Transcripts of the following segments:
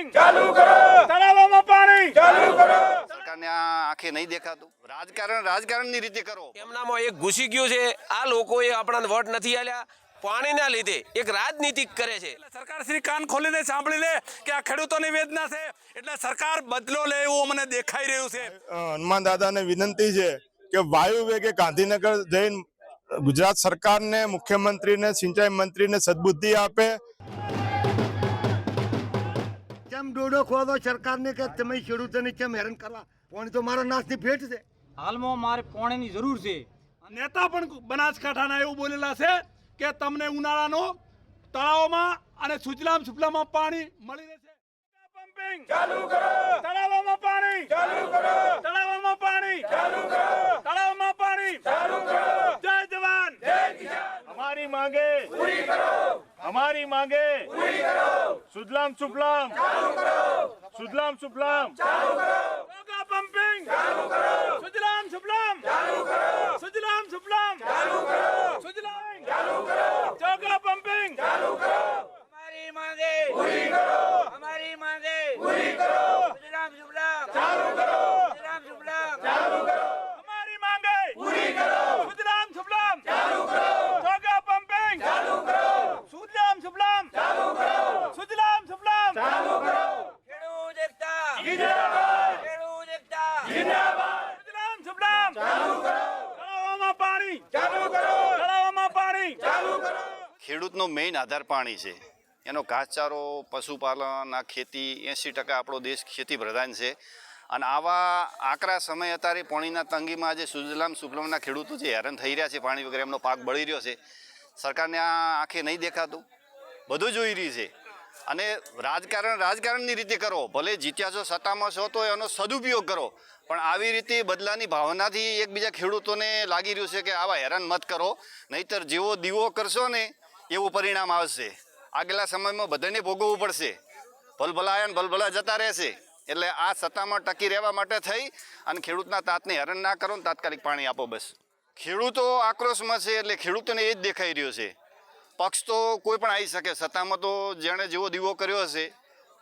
Pumping ચાલુ કરો! તળાવોમાં પાણી! ચાલુ કરો! સરકારને આ આંખે નહીં દેખાતું. રાજકારણ રાજકારણની રીતે કરો. એમનામાં એક ઘૂસી ગયું છે. આ લોકોએ આપણાને વોટ નથી આલ્યા. પાણીના લીધે એક રાજનીતિ કરે છે. સરકાર શ્રી કાન ખોલીને સાંભળી લે કે આ ખેડૂતોની વેદના છે. એટલે સરકાર બદલો લે એવું મને દેખાઈ રહ્યું છે. હનુમાન દાદાને વિનંતી છે કે વાયુ વેગે ગાંધીનગર જઈને ગુજરાત સરકારને મુખ્યમંત્રીને સિંચાઈ મંત્રીને સદબુદ્ધિ આપે. ડોડો ખોદો સરકારને કે તમે ખેડૂતોને કેમ હેરાન કરવા? પોણી તો મારા નાશની ભેટ છે. હાલમાં મારે પાણીની જરૂર છે. નેતા પણ બનાસકાંઠાના એવું બોલેલા છે કે તમને ઉનાળાનો તળાવોમાં અને સુજલામ સુફલામાં પાણી મળી રહેશે. પંપિંગ ચાલુ કરો. તળાવોમાં પાણી ચાલુ કરો. તળાવોમાં પાણી ચાલુ કરો. તળાવમાં પાણી ચાલુ કરો. જય જવાન. જય કિસાન. અમારી માંગે પૂરી કરો. હમારી માંગે. સુજલામ સુફલામ. સુજલામ સુફલામ. પંપિંગ. સુજલામ સુફલામ. સુજલામ સુફલામ. સુજલામ. ચાલુ પંપિંગ. અમારી માંગે. અમારી માંગે. સુજલામ સુફલામ. ચાલુ કરો સુજલામ સુફલામ ચાલુ કરો હમારી માંગે પૂરી કરો સુજલામ સુફલામ ચાલુ કરો ચોગા પંપિંગ ચાલુ કરો સુજલામ સુફલામ ચાલુ કરો સુજલામ સુફલામ ચાલુ કરો ખેડૂત એકતા જિંદાબાદ ખેડૂત એકતા જિંદાબાદ સુજલામ સુફલામ ચાલુ કરો તળાવોમાં પાણી ચાલુ કરો તળાવોમાં પાણી ચાલુ કરો મેઇન આધાર પાણી છે. એનો ઘાસચારો, પશુપાલન, આ ખેતી એંસી ટકા આપણો દેશ ખેતી પ્રધાન છે. અને આવા આકરા સમય અત્યારે પાણીના તંગીમાં જે સુજલામ સુફલામના ખેડૂતો જે હેરાન થઈ રહ્યા છે, પાણી વગર એમનો પાક બળી રહ્યો છે. સરકારને આ આંખે નહીં દેખાતું. બધું જોઈ રહી છે. અને રાજકારણ રાજકારણની રીતે કરો. ભલે જીત્યા છો, સત્તામાં છો, તો એનો સદુપયોગ કરો. પણ આવી રીતે બદલાની ભાવનાથી એકબીજા ખેડૂતોને લાગી રહ્યું છે કે આવા હેરાન મત કરો. નહીતર જેવો દીવો કરશો ને એવું પરિણામ આવશે. આગલા સમયમાં બધાને ભોગવવું પડશે. ભલભલા ને ભલભલા જતા રહેશે. એટલે આ સત્તામાં ટકી રહેવા માટે થઈ અને ખેડૂતના તાતને હરણ ના કરો ને તાત્કાલિક પાણી આપો બસ. ખેડૂતો આક્રોશમાં છે એટલે ખેડૂતોને એ જ દેખાઈ રહ્યો છે. પક્ષ તો કોઈ પણ આવી શકે. સત્તામાં તો જેણે જેવો દીવો કર્યો હશે,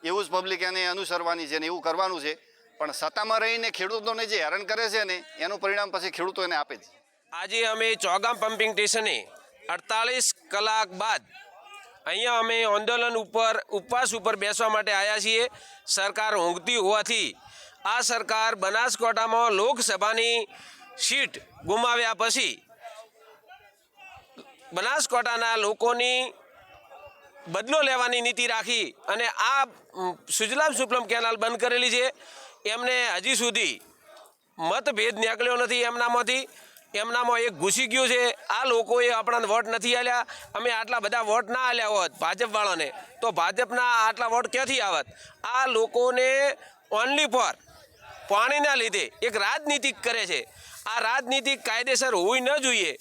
એવું જ પબ્લિક એને અનુસરવાની છે ને એવું કરવાનું છે. પણ સત્તામાં રહીને ખેડૂતોને જે હેરાન કરે છે ને, એનું પરિણામ પછી ખેડૂતો એને આપે છે આજે અમે ચોગામ પમ્પિંગ સ્ટેશને અડતાલીસ કલાક બાદ અહીંયા અમે આંદોલન ઉપર, ઉપવાસ ઉપર બેસવા માટે આવ્યા છીએ. સરકાર ઊંઘતી હોવાથી આ સરકાર બનાસકાંઠામાં લોકસભાની સીટ ગુમાવ્યા પછી બનાસકાંઠાના લોકોની બદલો લેવાની નીતિ રાખી અને આ સુજલામ સુફલામ કેનાલ બંધ કરેલી છે. એમને હજી સુધી મતભેદ નીકળ્યો નથી એમનામાંથી. એમનામાં એક ઘૂસી ગયું છે. આ લોકોએ આપણાને વોટ નથી આલ્યા. અમે આટલા બધા વોટ ના આલ્યા હોત ભાજપવાળાને, તો ભાજપના આટલા વોટ ક્યાંથી આવત? આ લોકોને ઓનલી ફોર પાણીના લીધે એક રાજનીતિક કરે છે. આ રાજનીતિ કાયદેસર હોવી ન જોઈએ.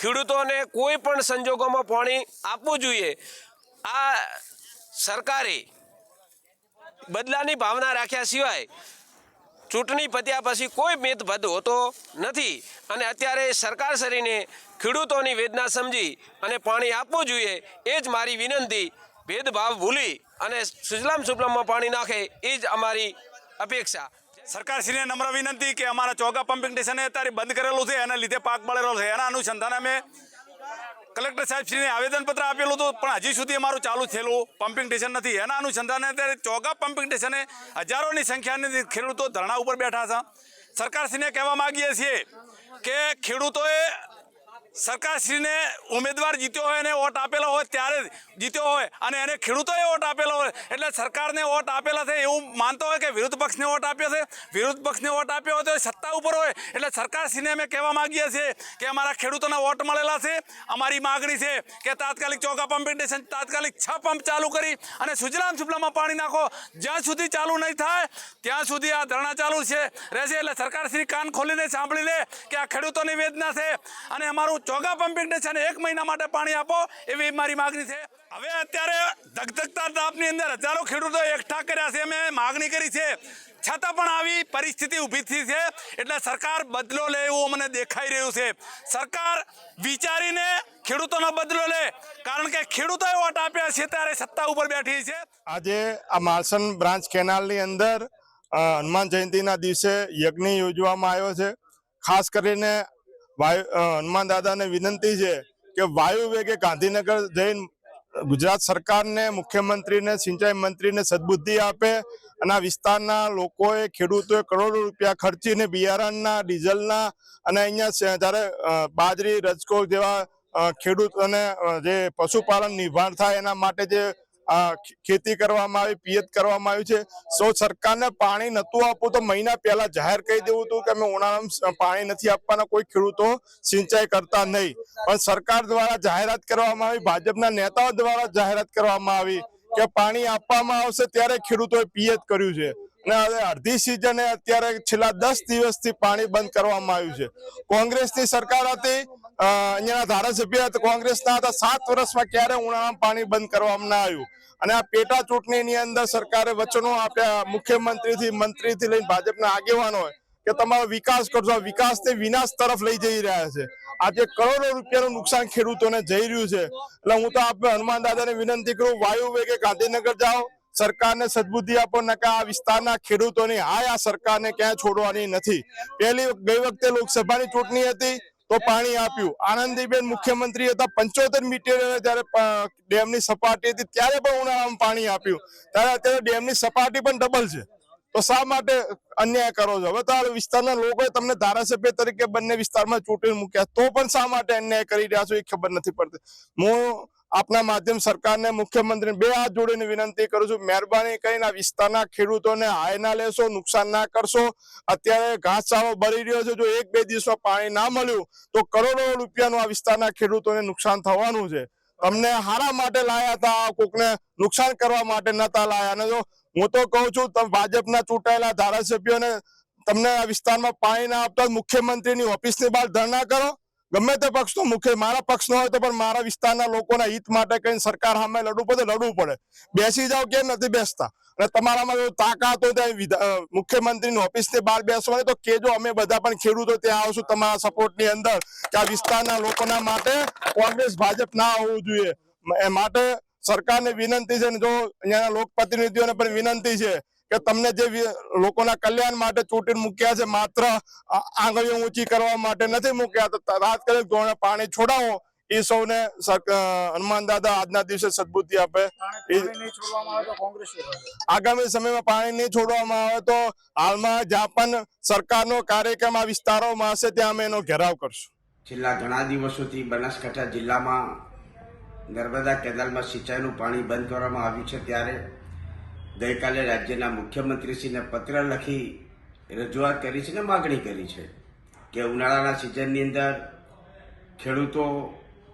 ખેડૂતોને કોઈ પણ સંજોગોમાં પાણી આપવું જોઈએ. આ સરકારે બદલાની ભાવના રાખ્યા સિવાય ચૂંટણી પત્યા પછી કોઈ ભેદભાવ હોતો નથી. અને અત્યારે સરકાર સરીને ખેડૂતોની વેદના સમજી અને પાણી આપવું જોઈએ, એ જ મારી વિનંતી. ભેદભાવ ભૂલી અને સુજલામ સુફલામમાં પાણી નાખે, એ જ અમારી અપેક્ષા. સરકારશ્રીને નમ્ર વિનંતી કે અમારા ચોગા પંપિંગ સ્ટેશને અત્યારે બંધ કરેલું છે, એના લીધે પાક બળેલો છે. એના અનુસંધાને અમે કલેક્ટર સાહેબશ્રીને આવેદનપત્ર આપેલું હતું, પણ હજી સુધી અમારું ચાલુ થયેલું પંપિંગ સ્ટેશન નથી. એના અનુસંધાને અત્યારે ચોગા પંપિંગ સ્ટેશને હજારોની સંખ્યાની ખેડૂતો ધરણા ઉપર બેઠા છે. સરકારશ્રીને કહેવા માગીએ છીએ કે ખેડૂતોએ સરકારશ્રીને ઉમેદવાર જીત્યો હોય અને વોટ આપેલો હોય ત્યારે જીત્યો હોય અને એને ખેડૂતોએ વોટ આપેલો હોય. એટલે સરકારને વોટ આપેલા છે એવું માનતો હોય કે વિરોધ પક્ષને વોટ આપ્યો છે. વિરોધ પક્ષને વોટ આપ્યો હોય તો સત્તા ઉપર હોય. એટલે સરકારશ્રીને અમે કહેવા માગીએ છીએ કે અમારા ખેડૂતોના વોટ મળેલા છે. અમારી માગણી છે કે તાત્કાલિક ચોકા પંપ સ્ટેશન તાત્કાલિક છ પંપ ચાલુ કરી અને સુજલામ સુફલામાં પાણી નાખો. જ્યાં સુધી ચાલુ નહીં થાય, ત્યાં સુધી આ ધરણા ચાલુ છે. રહેશે. એટલે સરકારશ્રી કાન ખોલીને સાંભળી લે કે આ ખેડૂતોની વેદના છે અને અમારું ચોગા પમ્પિંગ ને એક મહિના માટે પાણી આપો એવી મારી માગણી છે. હવે અત્યારે ધગધગતા તાપની અંદર હજારો ખેડૂતો એકઠા કર્યા છે. મેં માગણી કરી છે. છતાં પણ આવી પરિસ્થિતિ ઊભી થઈ છે. એટલે સરકાર બદલો લે એવું મને દેખાઈ રહ્યું છે. સરકાર વિચારીને ખેડૂતોનો બદલો લે. કારણ કે ખેડૂતોએ વોટ આપ્યા છે ત્યારે સત્તા ઉપર બેઠી છે. આજે આ માલસન બ્રાન્ચ કેનાલની અંદર હનુમાન જયંતિના દિવસે યજ્ઞ યોજવામાં આવ્યો છે. ખાસ કરીને હનુમાન દાદાને વિનંતી છે કે વાયુ વેગે ગાંધીનગર જઈને ગુજરાત સરકારને, મુખ્યમંત્રીને, સિંચાઈ મંત્રીને સદબુદ્ધિ આપે અને આ વિસ્તારના લોકોએ, ખેડૂતોએ કરોડો રૂપિયા ખર્ચીને બિયારણના, ડીઝલના અને અહીંયા જ્યારે બાજરી રજકો જેવા ખેડૂતોને જે પશુપાલન નિર્ભર થાય એના માટે જે ખેતી કરવામાં આવી, પિયત કરવામાં આવ્યું છે. સો સરકારને પાણી નતું આપવું તો મહિના પહેલા જાહેર કહી દેવું હતું કે અમે ઉનાળામાં પાણી નથી આપવાના, કોઈ ખેડૂતો સિંચાઈ કરતા નહીં. પણ સરકાર દ્વારા જાહેરાત કરવામાં આવી, ભાજપના નેતાઓ દ્વારા જાહેરાત કરવામાં આવી કે પાણી આપવામાં આવશે ત્યારે ખેડૂતોએ પિયત કર્યું છે. અડધી સિઝને અત્યારે છેલ્લા દસ દિવસથી પાણી બંધ કરવામાં આવ્યું છે. કોંગ્રેસની સરકાર હતી અહીંયાના ધારાસભ્ય હતા, કોંગ્રેસના હતા, સાત વર્ષમાં ક્યારે ઉનાળામાં પાણી બંધ કરવામાં ના આવ્યું. અને આ પેટા ચૂંટણીની અંદર સરકારે વચનો આપ્યા, મુખ્યમંત્રીથી, મંત્રીથી લઈને ભાજપના આગેવાનો કે તમારો વિકાસ કરશો વિકાસ વિકાસને વિનાશ તરફ લઈ જઈ રહ્યા છે. આજે કરોડો રૂપિયાનું નુકસાન ખેડૂતોને જઈ રહ્યું છે. એટલે હું તો આપણે હનુમાન દાદાને વિનંતી કરું, વાયુ વેગે ગાંધીનગર જાઓ સરકારને સદબુદ્ધિ આપો નકા આ વિસ્તારના ખેડૂતોની. હાય, આ સરકારને ક્યાં છોડવાની નથી. પહેલી ગઈ વખતે લોકસભાની ચૂંટણી હતી, તો પાણી આપ્યું. આનંદીબેન મુખ્યમંત્રી હતા, પંચોતેર મીટર જયારે ડેમની સપાટી હતી, ત્યારે પણ ઉનાળામાં પાણી આપ્યું. ત્યારે અત્યારે ડેમની સપાટી પણ ડબલ છે. તો શા માટે અન્યાય કરો છો? હવે તો આ વિસ્તારના લોકોએ તમને ધારાસભ્ય તરીકે બંને વિસ્તારમાં ચૂંટણી મૂક્યા. તો પણ શા માટે અન્યાય કરી રહ્યા છો એ ખબર નથી પડતી. હું આપના માધ્યમ સરકારને મુખ્યમંત્રી બે હાથ જોડીને વિનંતી કરું છું. મહેરબાની કરીને વિસ્તારના ખેડૂતોને હાય ના લેશો, નુકસાન ના કરશો. અત્યારે ઘાસચારો બળી રહ્યો છે. જો એક બે દિવસમાં પાણી ના મળ્યું, તો કરોડો રૂપિયાનું આ વિસ્તારના ખેડૂતોને નુકસાન થવાનું છે. તમને હારા માટે લાયા હતા કોકને નુકસાન કરવા માટે નતા લાયા. અને જો હું તો કહું છું, તમે ભાજપના ચૂંટાયેલા ધારાસભ્યોને તમને આ વિસ્તારમાં પાણી ના આપતા મુખ્યમંત્રીની ઓફિસની બહાર ધરણા કરો. ગમે તે પક્ષનો મુખ્ય મારા પક્ષનો હોય તો પણ મારા વિસ્તારના લોકોના હિત માટે કઈ સરકાર સામે લડવું પડે લડવું પડે. બેસી જાવ કેમ નથી બેસતા? અને તમારામાં જો તાકાત હોય તો અહીં વિધા- અ, મુખ્યમંત્રીની ઓફિસની બહાર બેસવાની તો કેજો અમે બધા પણ ખેડૂતો ત્યાં આવશું તમારા સપોર્ટની અંદર કે આ વિસ્તારના લોકોના માટે કોંગ્રેસ ભાજપ ના હોવું જોઈએ. માટે સરકારને વિનંતી છે ને જો અહીંયાના લોકપ્રતિનિધિઓને પણ વિનંતી છે કે તમને જે લોકોના કલ્યાણ માટે ચૂંટીને મૂક્યા છે માત્ર આંગળીઓ ઊંચી કરવા માટે નથી મૂક્યા. તો તાત્કાલિક ધોરણે પાણી છોડાવો. એ સૌને હનુમાન દાદા આજના દિવસે સદબુદ્ધિ આપે. આગામી સમયમાં પાણી નહીં છોડવામાં આવે તો હાલમાં જ્યાં પણ સરકારનો કાર્યક્રમ આ વિસ્તારોમાં હશે ત્યાં અમે એનો ઘેરાવ કરશું. છેલ્લા ઘણા દિવસોથી બનાસકાંઠા જિલ્લામાં નર્મદા કેનાલમાં સિંચાઈનું પાણી બંધ કરવામાં આવ્યું છે ત્યારે ગઈકાલે રાજ્યના મુખ્યમંત્રીશ્રીને પત્ર લખી રજૂઆત કરી છે અને માગણી કરી છે કે ઉનાળાના સિઝનની અંદર ખેડૂતો,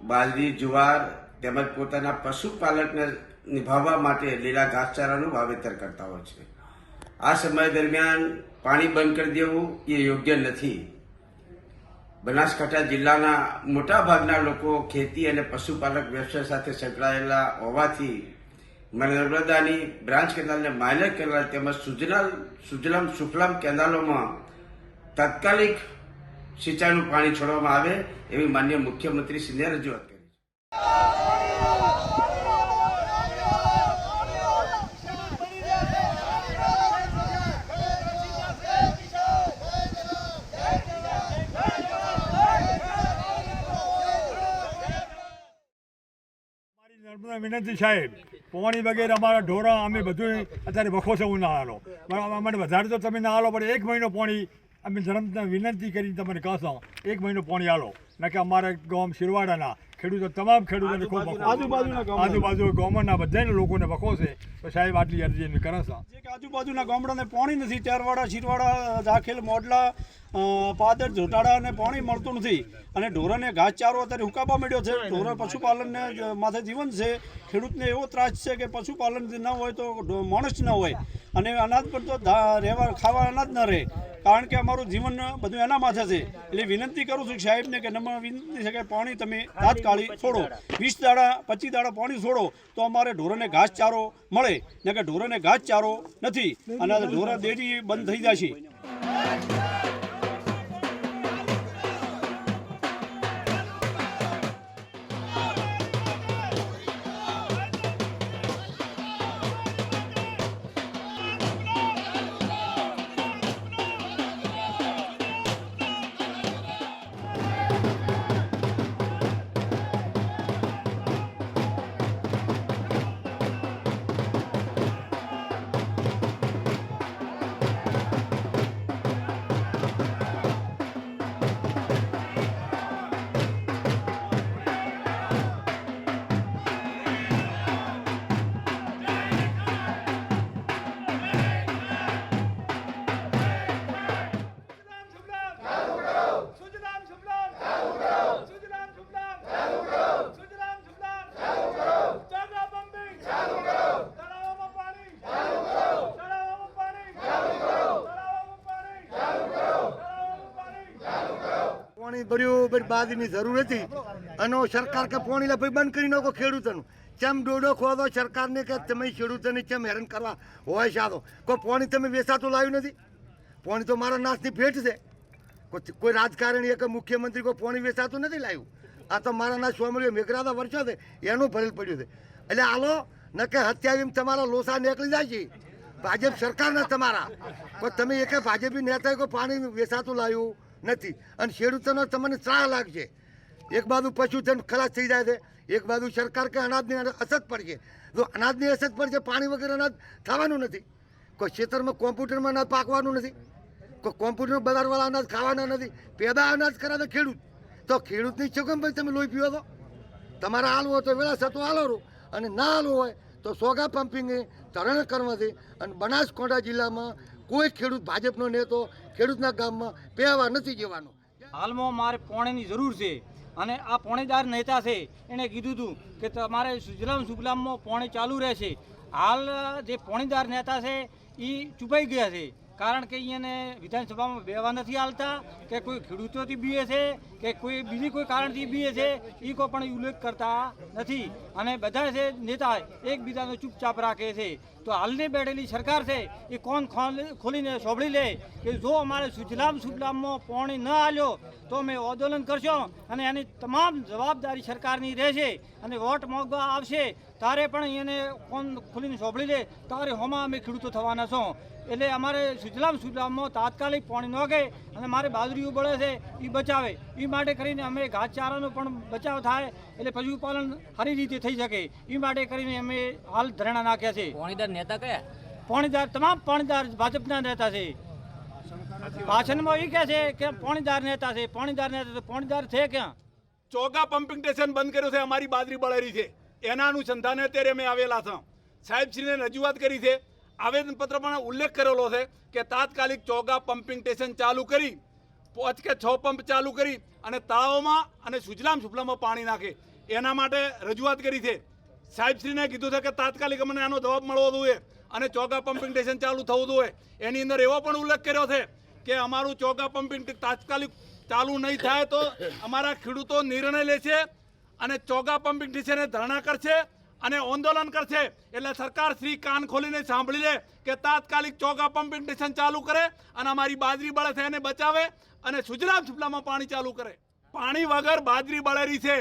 બાજરી, જુવાર તેમજ પોતાના પશુપાલકને નિભાવવા માટે લીલા ઘાસચારાનું વાવેતર કરતા હોય છે. આ સમય દરમિયાન પાણી બંધ કરી દેવું એ યોગ્ય નથી. બનાસકાંઠા જિલ્લાના મોટાભાગના લોકો ખેતી અને પશુપાલક વ્યવસાય સાથે સંકળાયેલા હોવાથી નર્મદાની બ્રાન્ચ કેનાલને માઇનર કેનાલ તેમજ સુજલામ સુજલામ, સુફલામ કેનાલોમાં તાત્કાલિક સિંચાઈનું પાણી છોડવામાં આવે એવી માન્ય મુખ્યમંત્રી શ્રીને રજૂઆત કરી. નર્મદા વિનંતી સાહેબ, પોણી વગેરે અમારા ઢોરા, અમે બધું અત્યારે વખો છે ના હાલો. અમને વધારે તો તમે ના હાલો, પણ એક મહિનો પોણી અમે ધર્મને વિનંતી કરીને તમને કહેશો એક મહિનો પોણી હાલો. ના કે અમારા ગામ શિરવાડાના ખેડૂતો તમામ ખેડૂતોને ખૂબ આજુબાજુના આજુબાજુ ગામના બધાને લોકોને વખો છે તો સાહેબ આટલી અરજી અમે કરે છે આજુબાજુના ગામડાને પાણી નથી ચારવાડા શીરવાડા દાખેલ મોડલા પાદર જોટાડા અને પાણી મળતું નથી. અને ઢોરોને ઘાસચારો અત્યારે હુકાવા મળ્યો છે. ઢોર પશુપાલનને માથે જીવન છે. ખેડૂતને એવો ત્રાસ છે કે પશુપાલન ન હોય તો માણસ ન હોય. અને અનાજ પર તો રહેવા ખાવા અનાજ ન રહે. કારણ કે અમારું જીવન બધું એના માથે છે. એટલે વિનંતી કરું છું સાહેબને કે નમ્ર વિનંતી છે કે પાણી તમે તાત્કાલિક છોડો વીસ દાડા પચીસ દાડા પાણી છોડો તો અમારે ઢોરોને ઘાસચારો મળે. ને કે ઢોરોને ઘાસચારો નથી. અને ઢોર દેડી બંધ થઈ જાય પાણી બધી બાદની જરૂર હતી. અને સરકાર કે પોણી ભાઈ બંધ કરી નાખો ખેડૂતોનું. ચમ ડોડો ખોદો સરકારને કે તમે ખેડૂતોને ચમ હેરાન કરવા હોય સાદો કોઈ પોણી તમે વેચાતું લાવ્યું નથી? પોણી તો મારા નાશની ભેટ છે. કોઈ રાજકારણી કે મુખ્યમંત્રી કોઈ પોણી વેચાતું નથી લાવ્યું? આ તો મારા ના સ્વામીઓ મેઘરાતા વર્ષો છે એનું ભરેલ પડ્યું છે. એટલે આલો ન કે હત્યા તમારા લોસા નીકળી જાય છે. ભાજપ સરકારના તમારા. કોઈ તમે એક ભાજપી નેતા કોઈ પાણી વેચાતું લાવ્યું? નથી. અને ખેડૂતોનો તમને ત્રાહ લાગશે. એક બાજુ પશુધન ખલાસ થઈ જાય છે, એક બાજુ સરકાર કે અનાજની અસર પડશે જો અનાજની અસર પડશે પાણી વગર અનાજ થવાનું નથી. કોઈ ખેતરમાં કોમ્પ્યુટરમાં અનાજ પાકવાનું નથી. કોઈ કોમ્પ્યુટર બજારવાળા અનાજ ખાવાના નથી. પેદા અનાજ કરાવે ખેડૂત. તો ખેડૂતની ચોકમ ભાઈ તમે લોહી પીવો તો તમારે હાલવો હોય તો વેળા થતું હાલો અને ના હાલવું હોય તો સોગા પમ્પિંગ તરણ કરવાથી અને બનાસકાંઠા જિલ્લામાં કોઈ ખેડૂત, ભાજપનો નેતો ખેડૂતના ગામમાં પહેવા નથી જવાનો. હાલમાં મારે પોણેની જરૂર છે અને આ પોણેદાર નેતા છે, એણે કીધું હતું કે તમારે સુજલામ સુજલામમાં પોણે ચાલુ રહેશે. હાલ જે પોણેદાર નેતા છે એ ચૂપાઈ ગયા છે. કારણ કે અહીંયાને વિધાનસભામાં બેવા નથી હાલતા, કે કોઈ ખેડૂતોથી બીએ છે, કે કોઈ બીજી કોઈ કારણથી બીએ છે એ કોઈ પણ ઉલ્લેખ કરતા નથી. અને બધા છે નેતા એકબીજાનો ચૂપચાપ રાખે છે. તો હાલની બેઠેલી સરકાર છે, એ કોણ ખોલ- ખોલીને સોંભળી લે કે જો અમારે સુજલામ સુજલામમાં પાણી ન આવ્યો તો અમે આંદોલન કરશો અને એની તમામ જવાબદારી સરકારની રહેશે અને વોટ મોગવા આવશે, તારે પણ એને કોણ ખોલીને સોંભળી લે, તારે હોમાં અમે ખેડૂતો થવાના છો. એટલે અમારે સુજલામ સુજલામમાં તાત્કાલિક પાણી નોગે અને મારે બાજરીઓ બળે છે એ બચાવે. એ માટે કરીને અમે ઘાસચારાનો પણ બચાવ થાય, એટલે પશુપાલન સારી રીતે થઈ શકે. એ માટે કરીને અમે હાલ ધરણા નાખ્યા છે. નેતા કયા? પોણીદાર તમામ પોણીદાર ભાજપના નેતા છે. ભાષણમાં એ કહે છે કે પોણીદાર નેતા છે પોણીદાર નેતા છે પાણીદાર છે ક્યાં? ચોગા પમ્પિંગ સ્ટેશન બંધ કર્યું છે અમારી બાદરી બળેરી છે. એના અનુસંધાને અત્યારે અમે આવેલા છે. સાહેબશ્રીને રજૂઆત કરી છે આવેદનપત્ર પણ ઉલ્લેખ કરેલો છે કે તાત્કાલિક ચોગા પમ્પિંગ સ્ટેશન ચાલુ કરી પાંચ કે છ પંપ ચાલુ કરી અને તળાવોમાં અને સુજલામ સુફલામાં પાણી નાખે. એના માટે રજૂઆત કરી છે. સાહેબશ્રીને કીધું છે કે તાત્કાલિક અમને આનો જવાબ મળવો જોઈએ અને ચોગા પમ્પિંગ સ્ટેશન ચાલુ થવું જોઈએ. એની અંદર એવો પણ ઉલ્લેખ કર્યો છે કે અમારું ચોગા પમ્પિંગ તાત્કાલિક ચાલુ નહીં થાય તો અમારા ખેડૂતો નિર્ણય લેશે અને ચોગા પમ્પિંગ સ્ટેશને ધરણા કરશે અને આંદોલન કરશે. એટલે સરકાર શ્રી કાન ખોલીને સાંભળી લે કે તાત્કાલિક ચોગા પમ્પિંગ સ્ટેશન ચાલુ કરે અને અમારી બાજરી બળે છે એને બચાવે અને સુજરામ સુપલામાં પાણી ચાલુ કરે. પાણી વગર બાજરી બળેરી છે.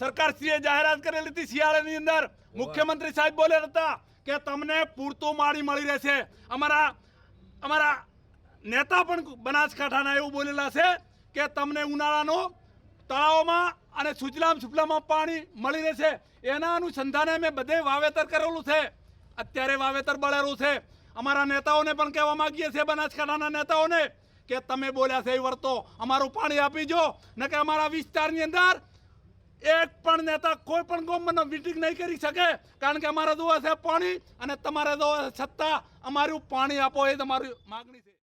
સરકાર શ્રીએ જાહેરાત કરેલી હતી શિયાળાની અંદર. મુખ્યમંત્રી સાહેબ બોલ્યા હતા કે તમને પૂરતું માળી મળી રહેશે. અમારા અમારા નેતા પણ બનાસકાંઠાના એવું બોલેલા છે કે તમને ઉનાળાનો તળાવોમાં અને સુજલામ સુફલામાં પાણી મળી રહેશે. એના અનુસંધાને અમે બધે વાવેતર કરેલું છે. અત્યારે વાવેતર બળેલું છે. અમારા નેતાઓને પણ કહેવા માંગીએ છીએ બનાસકાંઠાના નેતાઓને કે તમે બોલ્યા છે એ વર્તો અમારું પાણી આપી જો. ને કે અમારા વિસ્તારની અંદર એક પણ નેતા કોઈ પણ ગોમનો મિટિંગ નહીં કરી શકે, કારણ કે અમારા દોવા છે પાણી અને તમારે દોવા છે સત્તા અમારું પાણી આપો એ તમારી માગણી છે.